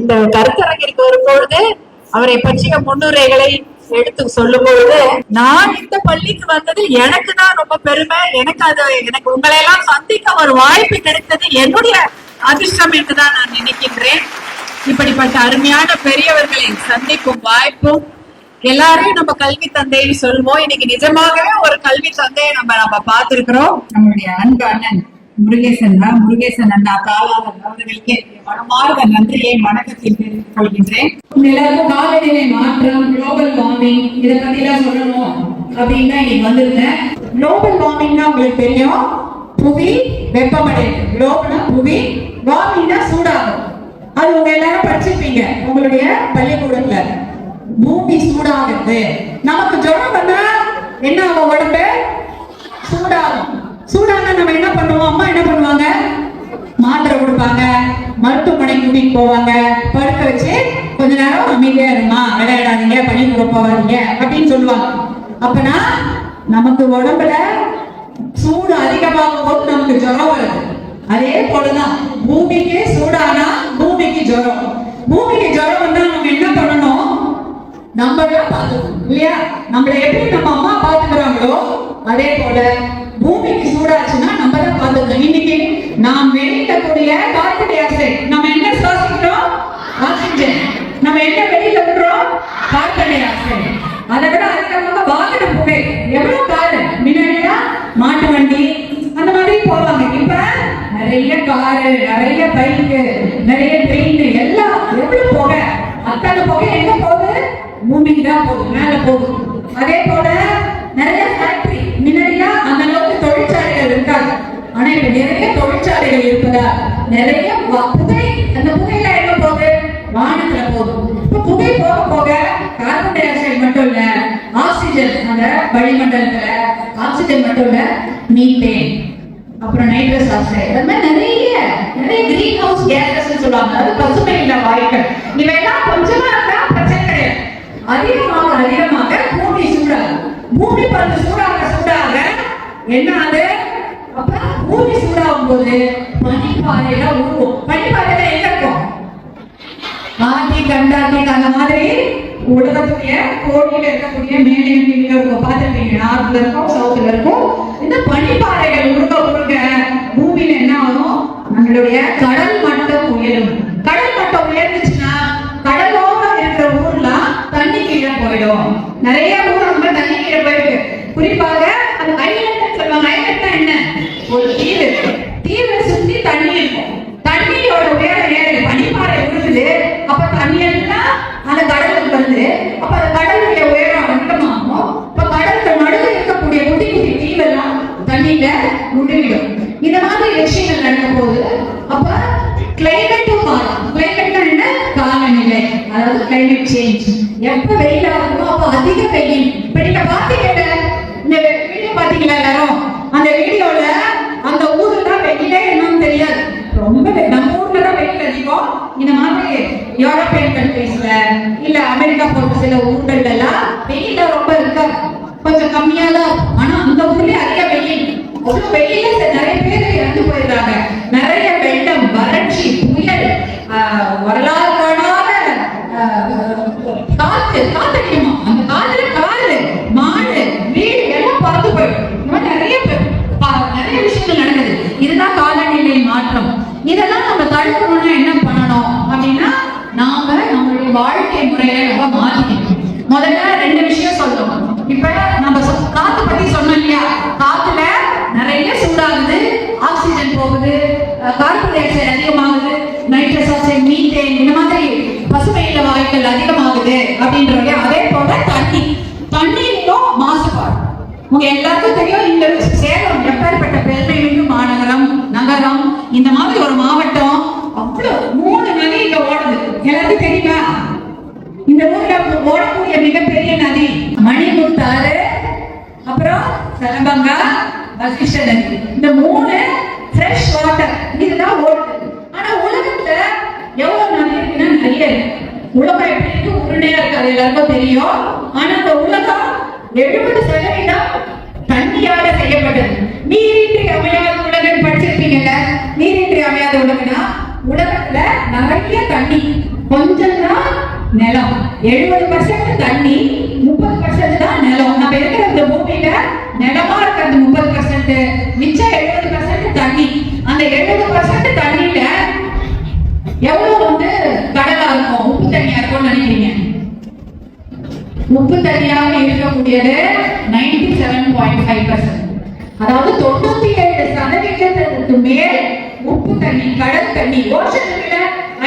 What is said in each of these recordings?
இந்த கருத்தரங்கிற்கு வரும்பொழுது அவரை பற்றிய முன்னுரைகளை எடுத்து சொல்லும் பொழுது நான் இந்த பள்ளிக்கு வந்தது எனக்கு தான் ரொம்ப பெருமை. எனக்கு அது எனக்கு உங்களை எல்லாம் சந்திக்க ஒரு வாய்ப்பு கிடைத்தது என்னுடைய அதிர்ஷ்டம் என்றுதான் நான் நினைக்கின்றேன். இப்படிப்பட்ட அருமையான பெரியவர்களை சந்திக்கும் வாய்ப்பும் எல்லாரையும் நம்ம கல்வி தந்தைன்னு சொல்லுவோம். இன்னைக்கு நிஜமாகவே ஒரு கல்வி தந்தையை நம்ம நம்ம பார்த்திருக்கிறோம். நம்மளுடைய அன்பு அண்ணன் முருகேசன் முருகேசன் அண்ணா காலாளர் அவர்களுக்கு மனமார்ந்த நன்றியை வணக்கத்தில் தெரிவித்துக் கொள்கின்றேன். எல்லாருக்கும் காலநிலை மாற்றம் குளோபல் வார்மிங் இதை பத்தி எல்லாம் சொல்லணும் அப்படின்னு நீ இன்னைக்கு வந்திருந்தேன். குளோபல் வார்மிங்னா உங்களுக்கு தெரியும். புவி வெப்பமடையுது. குளோபல்னா புவி வார்மிங்னா சூடாகும். அது உங்க எல்லாரும் படிச்சிருப்பீங்க உங்களுடைய பள்ளிக்கூடத்துல. பூமி சூடாகுது. நமக்கு ஜுரம் வந்தா என்ன ஆகும் உடம்பு? சூடாகும். சூடானா நம்ம என்ன பண்ணுவோம்? அம்மா என்ன பண்ணுவாங்க? மாத்திரை கொடுப்பாங்க. மருத்துவமனை கூட்டிட்டு போவாங்க. படுக்க வச்சு கொஞ்ச நேரம் அமைதியா இருமா விளையாடாதீங்க. கூட போவாதீங்க அப்படின்னு சொல்லுவாங்க. அப்பனா நமக்கு உடம்புல சூடு அதிகமாகும் போது நமக்கு ஜுரம் வருது. அதே போலதான் பூமிக்கு சூடானா பூமிக்கு ஜுரம். பூமிக்கு ஜுரம் வந்தா நம்ம என்ன பண்ணணும்? நம்ம பார்த்துக்கணும். இல்லையா? நம்மள எப்படி நம்ம அம்மா பாத்துக்கிறாங்களோ அதே போல மேல போகும் அதே போல நிறைய ஃபேக்டரி முன்னாடியா அந்த அளவுக்கு தொழிற்சாலைகள் இருக்காது. ஆனா இப்ப நிறைய தொழிற்சாலைகள் இருப்பதா? நிறைய புகை அந்த புகையில எங்க போகுது? வானத்துல போகும் இப்ப புகை போக போக கார்பன் டை ஆக்சைடு மட்டும் இல்ல ஆக்சிஜன் அந்த வளிமண்டலத்துல ஆக்சிஜன் மட்டும் இல்ல மீத்தேன் அப்புறம் நைட்ரஸ் ஆக்சைடு அது மாதிரி நிறைய நிறைய கிரீன் ஹவுஸ் கேஸஸ் சொல்லுவாங்க. அது பசுமை இல்ல வாயுக்கள் இவையெல்லாம் கொஞ்சமா இருந்தா பிரச்சனை கிடையாது அதிகமாக அதிகமாக பூமி சூடாகும் பூமி பந்து சூடாக சூடாக என்ன ஆகுது அப்ப பூமி சூடாகும் பனிப்பாறையில உருவும். பனிப்பாறையில என்ன இருக்கும்? ஆர்டிக் அண்டார்டிக் அந்த மாதிரி உலகத்துடைய கோடியில இருக்கக்கூடிய மேலே கீழே இருக்கும். பார்த்துருக்கீங்க? நார்த்ல இருக்கும் சவுத்துல இருக்கும். இந்த பனிப்பாறைகள் உருக உருக பூமியில என்ன ஆகும்? நம்மளுடைய கடல் மட்டம் உயரும். கடல் மட்டம் உயர்ந்துச்சுன்னா கடலோர இருக்கிற ஊர்லாம் தண்ணி கீழே போயிடும். நிறைய ஊர் ரொம்ப தண்ணி கீழே போயிருக்கு. குறிப்பாக அந்த ஐலண்ட் சொல்லுவாங்க. ஐலண்ட் என்ன? ஒரு தீவு. இருக்கு செய்யும். இப்ப நீங்க பாத்தீங்கல்ல இந்த வீடியோ பாத்தீங்களா எல்லாரும்? அந்த வீடியோல அந்த ஊர்ல தான் வெயிலே என்னன்னு தெரியாது. ரொம்ப நம்ம ஊர்ல தான் வெயில் அதிகம். இந்த மாதிரி யூரோப்பியன் கண்ட்ரீஸ்ல இல்ல அமெரிக்கா போன்ற சில ஊர்கள் எல்லாம் வெயில ரொம்ப இருக்காது கொஞ்சம் கம்மியா தான் இருக்கும். ஆனா அந்த ஊர்லயே அதிக வெயில். அவ்வளவு வெயில நிறைய பேர் இறந்து போயிடுறாங்க. நிறைய கார்பன் டை ஆக்சைடு அதிகமாகுது நைட்ரஸ் ஆக்சைடு மீத்தேன் இந்த மாதிரி பசுமையில வாயுக்கள் அதிகமாகுது அப்படின்றவங்க அதே போல தண்ணி. தண்ணீரிலும் மாசுபாடு. உங்க எல்லாருக்கும் தெரியும் இந்த சேலம் எப்பேற்பட்ட பெருமை மாநகரம் நகரம். இந்த மாதிரி ஒரு மாவட்டம் அவ்வளவு மூணு நதி இங்க ஓடுது. எல்லாருக்கும் தெரியுமா? இந்த ஊர்ல ஓடக்கூடிய மிகப்பெரிய நதி மணிமுத்தாறு அப்புறம் சலபங்கா வசிஷ்ட நதி. இந்த மூணு ஃப்ரெஷ் வாட்டர் இதுதான் ஓடுது ஆனா உலகத்துல எவ்வளவு நதி இருக்குன்னா நிறைய இருக்கு உலகம் எப்படி இருக்கு? உருண்டையா இருக்கு. அது எல்லாருக்கும் தெரியும். ஆனா இந்த உலகம் எழுபது சதவீதம் தண்ணியால செய்யப்பட்டது. நீரின்றி அமையாத உலகம் படிச்சிருப்பீங்கல்ல? நீரின்றி அமையாத உலகம்னா உலகத்துல நிறைய தண்ணி. கொஞ்சம் தான் நிலம். எழுபது பர்சன்ட் தண்ணி முப்பது பர்சன்ட் தான் நிலம். நம்ம இருக்கிற இந்த பூமியில நிலமா இருக்கிறது முப்பது பர்சன்ட் மிச்சம் எழுபது பர்சன்ட் தண்ணி. அந்த எழுபது பர்சன்ட் தண்ணியில எவ்வளவு வந்து இருக்கும். உப்பு தண்ணியா இருக்கும்னு நினைக்கிறீங்க? உப்பு தண்ணியாக இருக்கக்கூடியது ninety seven point five percent அதாவது தொண்ணூத்தி ஏழு சதவீதத்திற்கு மேல் உப்பு தண்ணி கடல் தண்ணி ஓஷன் இருக்குல்ல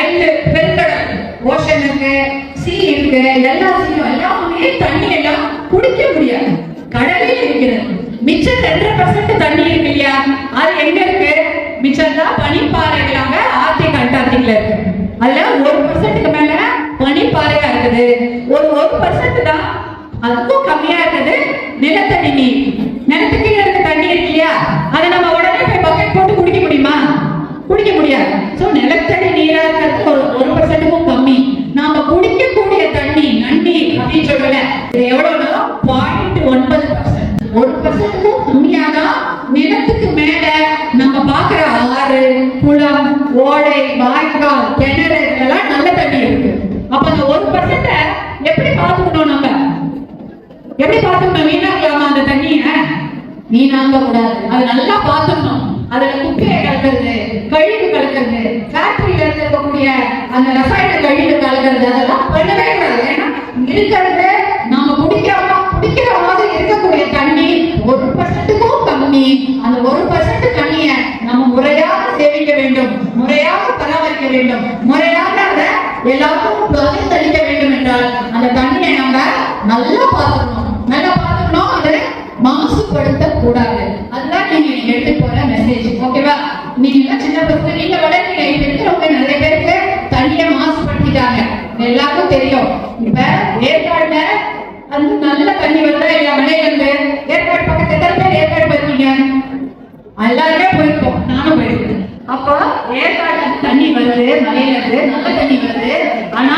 ஐந்து பெருங்கடல். ஓஷன் இருக்கு சீ இருக்கு எல்லா சீயும் எல்லாமே தண்ணி எல்லாம் குடிக்க முடியாது. கடலே இருக்கிறது. மிச்சம் ரெண்டரை பர்சன்ட் தண்ணி இருக்கு இல்லையா அது எங்க இருக்கு மிச்சம் தான் பனிப்பாறைகளாக ஆர்டிக் அண்டார்டிக்ல இருக்கு அதுல ஒரு பர்சன்ட்டுக்கு மேல பனிப்பாறையா இருக்குது ஒரு ஒரு பர்சன்ட் தான் அதுக்கும் கம்மியா இருக்குது நிலத்தடி நீர் நிலத்துக்கு இருக்க தண்ணி இருக்கு இல்லையா அதை நம்ம உடனே போய் பக்கெட் போட்டு குடிக்க முடியுமா? குடிக்க முடியாது. சோ நிலத்தடி நீரா இருக்கிறது ஒரு ஒரு பர்சன்ட்டுக்கும் கம்மி. நாம குடிக்கக்கூடிய தண்ணி நன்னீர் அப்படின்னு சொல்லல இது எவ்வளவுனா பாயிண்ட் ஒன்பது பர்சன்ட் ஒரு பர்சன்ட்டுக்கும் கம்மியாதான் நிலத்துக்கு மேல நம்ம பாக்குற ஆறு குளம் ஓடை வாய்க்கால் கிணறு இதெல்லாம் நல்ல தண்ணி இருக்கு. அப்ப அந்த ஒரு பர்சன்ட எப்படி பாத்துக்கணும் எப்படி பாத்துக்கணும் வீணாக்கலாமா அந்த தண்ணிய? வீணாக்க கூடாது. அது நல்லா பாத்துக்கணும் அதுல குப்பையை கலக்கிறது கழிவு கலக்கிறது ஃபேக்டரியில இருக்கக்கூடிய அந்த ரசாயன கழிவு கலக்கிறது அதெல்லாம் பண்ணவே கூடாது. ஏன்னா இருக்கிறது நாம குடிக்காம குடிக்கிற மாதிரி இருக்கக்கூடிய தண்ணி ஒரு பர்சன்ட்டுக்கும் கம்மி. அந்த ஒரு பர்சன்ட் தண்ணிய நம்ம முறையாக சேமிக்க வேண்டும். முறையாக பராமரிக்க வேண்டும். முறையாக அதை எல்லாருக்கும் பகிர்ந்தளிக்க வேண்டும் என்றால் அந்த தண்ணியை நம்ம நல்லா பார்த்துக்கணும். நல்லா பார்த்துக்கணும். அதை மாசுபடுத்த கூடாது அதுதான் நீங்க எடுத்து போற மெசேஜ் ஓகேவா நீங்க எல்லாம் சின்ன பசங்க நீங்க வளர்றீங்க இப்ப இருக்கிறவங்க நிறைய பேருக்கு தண்ணியை மாசுபடுத்திட்டாங்க எல்லாருக்கும் தெரியும். இப்ப ஏற்காடுல அது நல்ல தண்ணி வருதா இல்ல மலையில இருந்து ஏற்காடு பக்கத்துல எத்தனை பேர் ஏற்காடு போயிருக்கீங்க? எல்லாருமே போயிருக்கோம். நானும் போயிருக்கேன். அப்போ ஏற்காடு தண்ணி வருது மலையில இருந்து நல்ல தண்ணி வருது. ஆனா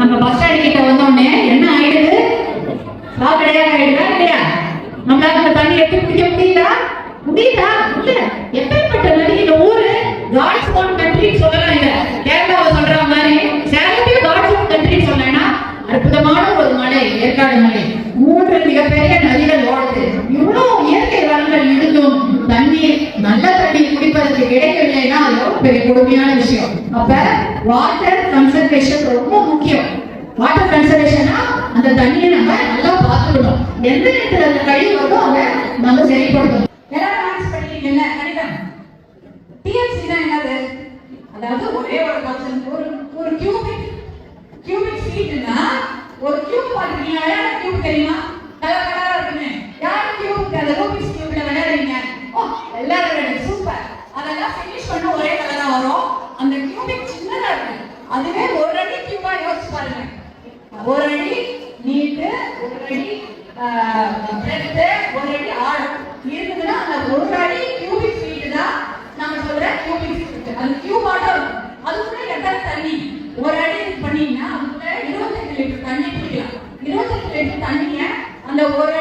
நம்ம பஸ் ஸ்டாண்ட் கிட்ட வந்தோடனே வாட்டர் கன்சர்வேஷன் ரொம்ப முக்கியம். வாட்டர் கன்சர்வேஷனா அந்த தண்ணியை நம்ம நல்லா பார்த்துக்கணும். எந்த இடத்துல அந்த கழிவு வருதோ அதை நம்ம சரிப்படுத்தணும் எல்லாரும் மேக்ஸ் படிக்கிறீங்கல்ல கணிதம். டிஎம்சினா என்னது? அதாவது ஒரே ஒரு பர்சன் ஒரு ஒரு கியூபிக் கியூபிக் ஃபீட்னா ஒரு கியூப் பாத்துக்கீங்க விளையாட கியூப் தெரியுமா கலர் கலரா இருக்குமே யார் கியூப் அந்த ரூபிக்ஸ் கியூப்ல விளையாடுறீங்க ஓ எல்லாரும் விளையாடுங்க சூப்பர் அதெல்லாம் ஃபினிஷ் பண்ண ஒரே கலரா வரும் அந்த கியூபிக் சின்னதா இருக்கு அதுவே ஒரு அடி கியூபா யோசிச்சு பாருங்க ஒரு அடி நீட்டு ஒரு அடி பிரெத்து ஒரு அடி ஆழம் இருக்குதுன்னா அந்த ஒரு அடி கியூபிக் ஃபீட் தான் நம்ம சொல்ற கியூபிக் ஃபீட் அது கியூப் ஆட்டம் இருக்கும் அதுக்குள்ள எத்தனை தண்ணி ஒரு அடி இது பண்ணீங்கன்னா அதுக்குள்ள இருபத்தெட்டு லிட்டர் தண்ணி பிடிக்கலாம் இருபத்தெட்டு லிட்டர் தண்ணிய அந்த ஒரு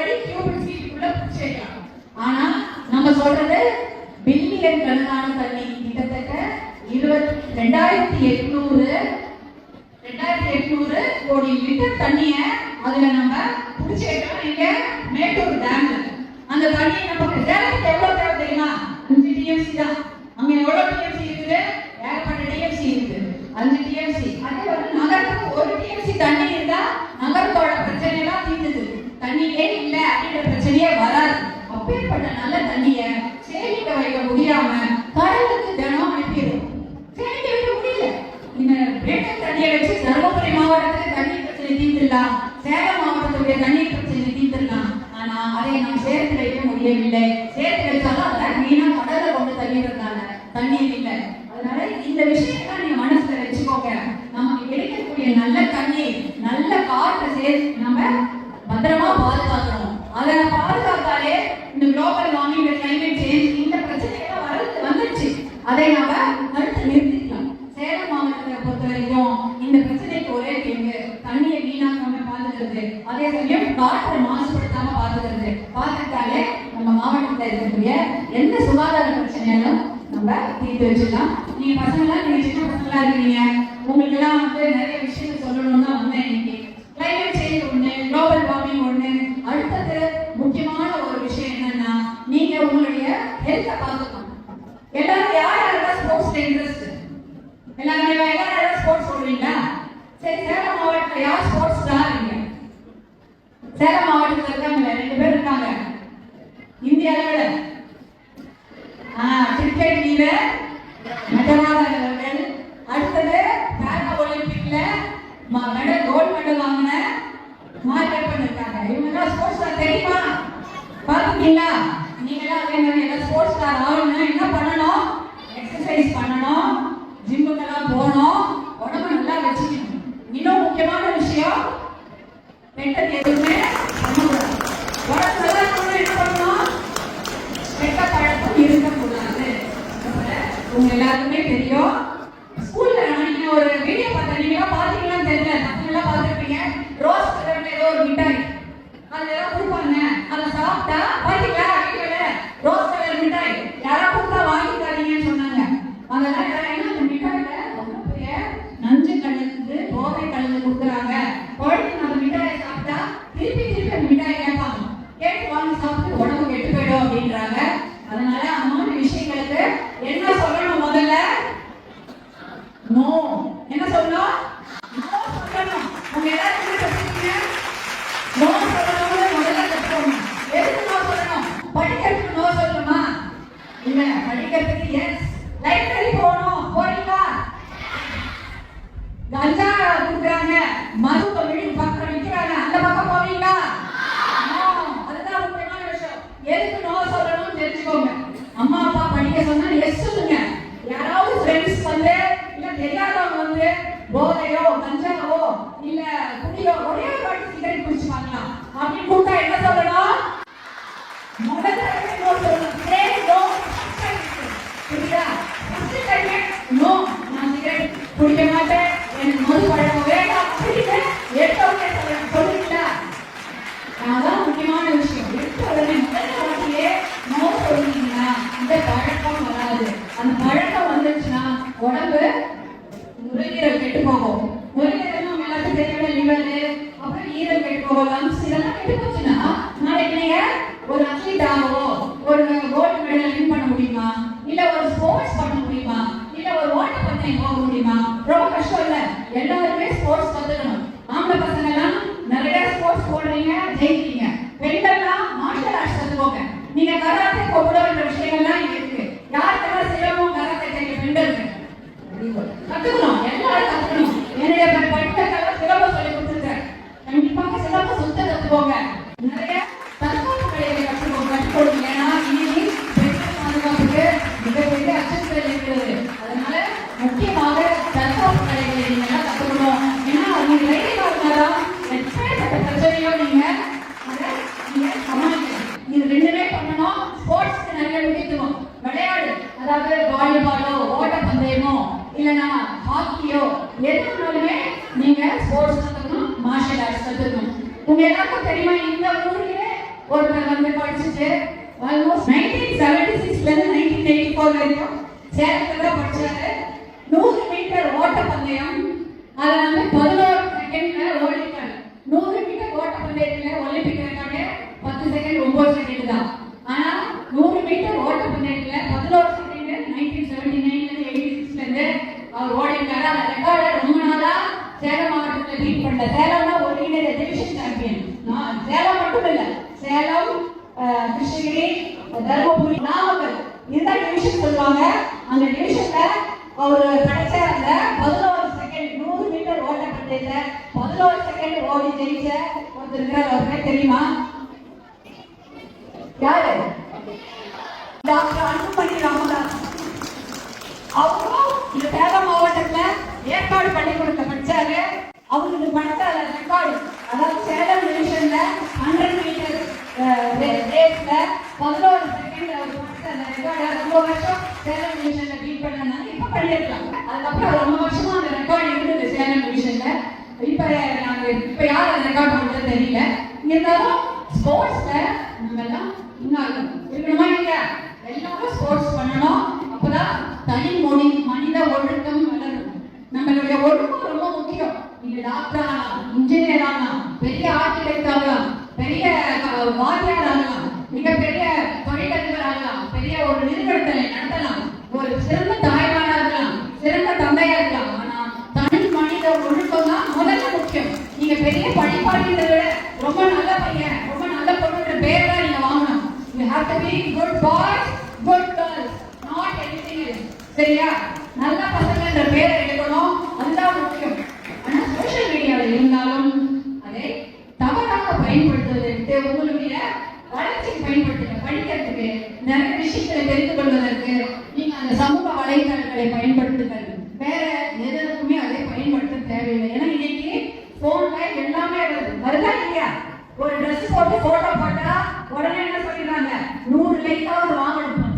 சேமிக்க வைக்க முடியாம கடலுக்கு தினம் அனுப்பிடும் சேமிக்க வைக்க முடியல இந்த வேட்டர் தண்ணியை வச்சு தருமபுரி மாவட்டத்துக்கு தண்ணீர் பிரச்சனை தீர்ந்துடலாம் சேலம் மாவட்டத்துடைய தண்ணீர் பிரச்சனை தீர்ந்துடலாம் ஆனா அதை நாம் சேர்த்து வைக்க முடியவில்லை சேர்த்து வச்சாலும் அதை வீணா கடல்ல கொண்டு தள்ளிடுறதுனால தண்ணீர் இல்லை அதனால இந்த விஷயத்தை நீங்க மனசுல வச்சுக்கோங்க நமக்கு கிடைக்கக்கூடிய நல்ல தண்ணீர் நல்ல காற்றை சேர்த்து நம்ம பத்திரமா பாதுகாக்கணும் அதை பாதுகாத்தாலே இந்த குளோபல் வார்மிங் கிளைமேட் சேஞ்ச் இந்த பிரச்சனை எல்லாம் வரது வந்துருச்சு அதை நாம தடுத்து நிறுத்திக்கலாம் சேலம் மாவட்டத்தை பொறுத்த வரைக்கும் இந்த பிரச்சனைக்கு ஒரே தீர்வு தண்ணியை வீணாக்காம பாத்துக்கிறது அதே சமயம் காற்றை மாசுபடுத்தாம பார்த்துக்கிறது பார்த்துட்டாலே நம்ம மாவட்டத்தில் இருக்கக்கூடிய எந்த சுகாதார பிரச்சனையாலும் நம்ம தீர்த்து வச்சிடலாம். நீங்க பசங்களா நீங்க சின்ன பசங்களா இருக்கீங்க? உங்களுக்கு எல்லாம் வந்து நிறைய Pega me படிக்கல படிக்கிறதுக்கு ஏன் കുട്ടനാട്ടെ നൂറ് எல்லாருமே ஸ்போர்ட்ஸ் கத்துக்கணும். ஆம்பளை பசங்க எல்லாம் நிறைய ஸ்போர்ட்ஸ் போடுறீங்க ஜெயிக்கிறீங்க பெண்கள்லாம் மார்ஷல் ஆர்ட்ஸ் கத்துக்கோங்க. நீங்க கராத்தே கொப்புடன்ற விஷயங்கள்லாம் இருக்கு. யாருக்கெல்லாம் சிரமோ கராத்தே தெரியும் பெண்களுக்கு? கத்துக்கணும். எல்லாரும் கத்துக்கணும். என்னுடைய பெண்களுக்கெல்லாம் சிரமம் சொல்லி கொடுத்துருக்கேன். கண்டிப்பாக சிரமம் சுத்த கத்துக்கோங்க. நிறைய இது ரெண்டுமே பண்ணணும். ஸ்போர்ட்ஸ்க்கு நிறைய விதிக்கணும் விளையாடு. அதாவது வாலிபாலோ ஓட்ட பந்தயமோ இல்லைனா ஹாக்கியோ எதுனாலுமே நீங்க ஸ்போர்ட்ஸ் கத்துக்கணும் மார்ஷியல் ஆர்ட்ஸ் கத்துக்கணும். உங்க எல்லாருக்கும் தெரியுமா இந்த ஊர்லயே ஒருத்தர் வந்து படிச்சுட்டு சேலம் மாவட்டத்தில் லீட் பண்ணல. சேலம்னா ஒருங்கிணைந்த டிவிஷன் சாம்பியன் நான் சேலம் மட்டும் இல்லை சேலம் கிருஷ்ணகிரி தர்மபுரி நாமக்கல். இதுதான் டிவிஷன் சொல்லுவாங்க. அந்த டிவிஷன்ல அவர் கடைசியா இருந்த பதினோரு செகண்ட் நூறு மீட்டர் ஓட்ட பந்தயத்துல பதினோரு செகண்ட் ஓடி ஜெயிச்ச ஒருத்தர் இருக்கிறார் அவருக்கு தெரியுமா? யாரு? டாக்டர் அன்புமணி ராமதாஸ். அவரும் இந்த சேலம் மாவட்டத்தில் ஏற்பாடு பண்ணி கொடுத்த அவங்களுக்கு பட்ட ரெக்கார்டு அதாவது சேலம் டிவிஷன்ல ஹண்ட்ரட் மீட்டர் ரேஸ்ல பதினோரு செகண்ட் அவர் பட்ட அந்த ரெக்கார்டு ரொம்ப வருஷம் சேலம் டிவிஷன்ல பீட் பண்ணனால இப்ப பண்ணிருக்கலாம் அதுக்கப்புறம் ரொம்ப வருஷமா அந்த ரெக்கார்டு இருந்தது சேலம் டிவிஷன்ல இப்ப நாங்க இப்ப யார் அந்த ரெக்கார்டு பண்றது தெரியல. இருந்தாலும் a be good boy.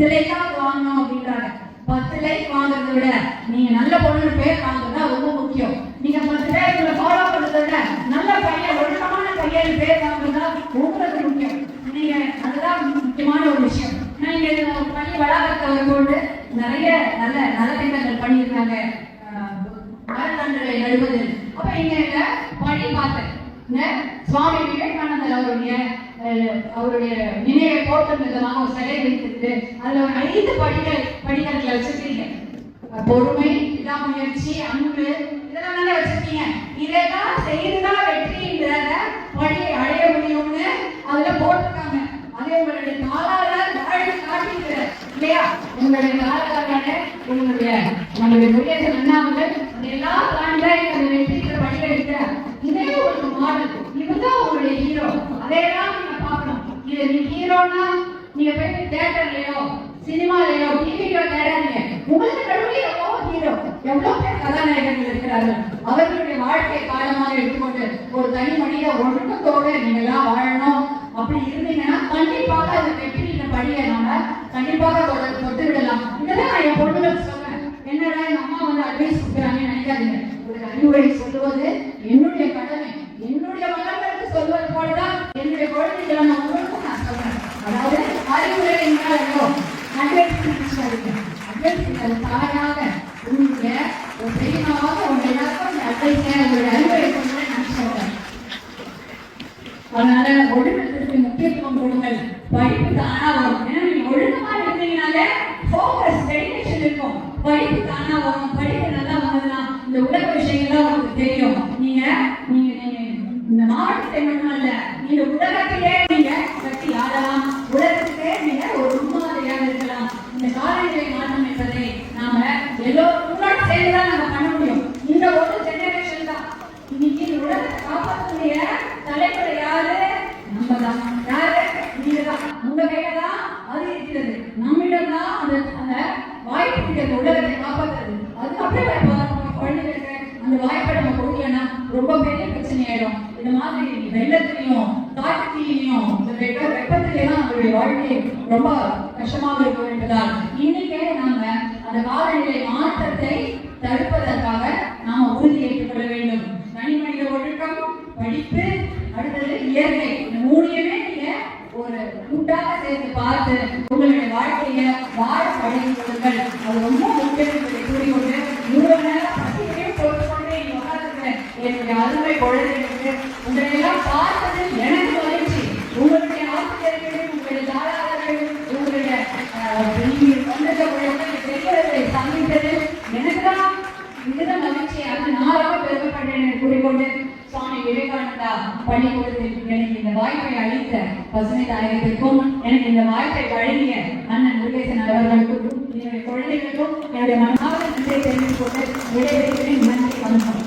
வாங்கணும் பத்து லைக்காவது வாங்கணும் அப்படின்றாங்க பத்து லைக் வாங்குறதை விட நீங்க நல்ல பொண்ணு பேர் வாங்குறதா ரொம்ப முக்கியம் நீங்க பத்து பேர் உங்களை ஃபாலோ பண்றதை விட நல்ல பையன் ஒழுக்கமான பையன் பேர் வாங்குறதா உங்களுக்கு முக்கியம் நீங்க அதுதான் முக்கியமான ஒரு விஷயம் நீங்க இதுல பள்ளி வளாகத்தை வரும்போது நிறைய நல்ல நலத்திட்டங்கள் பண்ணியிருக்காங்க அஹ், மரக்கன்றுகளை நடுவது அப்ப இங்க இந்த பணி பார்த்தேன் இந்த சுவாமி விவேகானந்தர் அவருடைய அஹ், அவருடைய நினைவை போற்றும் ஒரு சிலை வைத்திருக்கு அதுல ஒரு ஐந்து படிகள் படிக்கல்களை வச்சிருக்கீங்க. பொறுமை விடாமுயற்சி அன்பு இதெல்லாம் தானே வச்சிருக்கீங்க. இதெல்லாம் செய்துதான் வெற்றிங்கிறத படி அடைய முடியும்னு அதுல போட்டிருக்காங்க. அதே உங்களுடைய தாளாளர் வாழ்ந்து காட்டிக்கிற இல்லையா? உங்களுடைய காலால உங்களுடைய நம்மளுடைய பேர் கதாநாயகர்கள் இருக்கிறார்கள். அவர்களுடைய வாழ்க்கை காலமாக எடுத்துக்கொண்டு ஒரு தனி மனித ஒழுக்கத்தோடு நீங்க எல்லாம் வாழணும். அப்படி இருந்தீங்கன்னா கண்டிப்பாக அந்த வெற்றியில படியை நம்ம கண்டிப்பாக தொட்டு விடலாம் இதெல்லாம் நான் என் பொண்ணுகளுக்கு சொல்றேன். என்னடா எங்க அம்மா வந்து அட்வைஸ் கொடுக்குறாங்கன்னு நினைக்காதீங்க. ஒரு அறிவுரை சொல்லுவது என்னுடைய கடமை. என்னுடைய மகன்களுக்கு சொல்வது போலதான் என்னுடைய குழந்தைகளை நான் உங்களுக்கும் நான் சொல்றேன். அதாவது அறிவுரை என்றால் அட்வைஸ் அட்வைஸ் தாயாக உங்களுடைய ஒரு பெரியமாக உங்க எல்லாருக்கும் அறிவுரை நான் சொல்றேன். அதனால ஒழுக்கத்திற்கு முக்கியத்துவம் கொடுங்கள். படிப்பு தானா வரும் ஏன்னா நீங்க ஒழுக்கமா இருந்தீங்கனாலே ஃபோக்கஸ் டெடிகேஷன் இருக்கும் படிப்பு தானா வரும் படிப்பு நல்லா வந்ததுன்னா இந்த உலக விஷயங்கள்லாம் உங்களுக்கு தெரியும் நீங்க நீங்க நீங்க இந்த மாவட்டத்தை மட்டும் அல்ல நீங்க உலகத்திலே நீங்க கட்டி ஆடலாம் உலகத்துக்கே நீங்க ஒரு முன்மாதிரியாக இருக்கலாம் இந்த காலநிலை மாற்றம் என்பதை நாம எல்லோரும் உங்களோட சேர்ந்துதான் நம்ம பண்ண முடியும் இந்த ஒரு ஜெனரேஷன் தான் இன்னைக்கு இந்த உலகத்தை காப்பாற்றக்கூடிய தலைமுறை யாரு நம்ம தான் யாரு நீங்க தான் உங்க கையில தான் அது இருக்கிறது நம்மிடம் தான் அந்த அந்த வாய்ப்பு இருக்கு அந்த உலகத்தை காப்பாற்றுறது அதுக்கப்புறம் இப்போ நம்ம குழந்தைகளுக்கு அந்த வாய்ப்பை நம்ம கொடுக்கலன்னா ரொம்ப பெரிய பிரச்சனை ஆயிடும் இந்த மாதிரி வெள்ளத்திலையும் காட்டுத்தீலையும் இந்த வெப்ப வெப்பத்திலையும் நம்மளுடைய வாழ்க்கை ரொம்ப கஷ்டமாக பார்த்ததில் எனக்கு மகிழ்ச்சி. உங்களுடைய ஆசிரியர்கள் உங்களுடைய தாராளர்கள் உங்களுடைய நீங்கள் வந்திருக்கக்கூடிய பெரியவர்களை சந்தித்தது எனக்கு தான் இதுதான் மகிழ்ச்சியாக நாளாக என்று கூறிக்கொண்டு சுவாமி விவேகானந்தா பள்ளிக்கூடத்தில் எனக்கு இந்த வாய்ப்பை அளித்த பசுமை தாயகத்திற்கும் எனக்கு இந்த வாய்ப்பை வழங்கிய அண்ணன் முருகேசன் அவர்களுக்கும் என்னுடைய குழந்தைகளுக்கும் என்னுடைய மனமார்ந்த தெரிவித்துக் கொண்டு விடைபெறுகிறேன் நன்றி வணக்கம்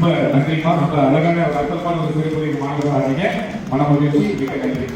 ரொம்ப நன்றிமா ரொம்ப அழகான ஒரு அர்த்தமான ஒரு சிறுபொழி மாணவராக மன மகிழ்ச்சி மிக நன்றி.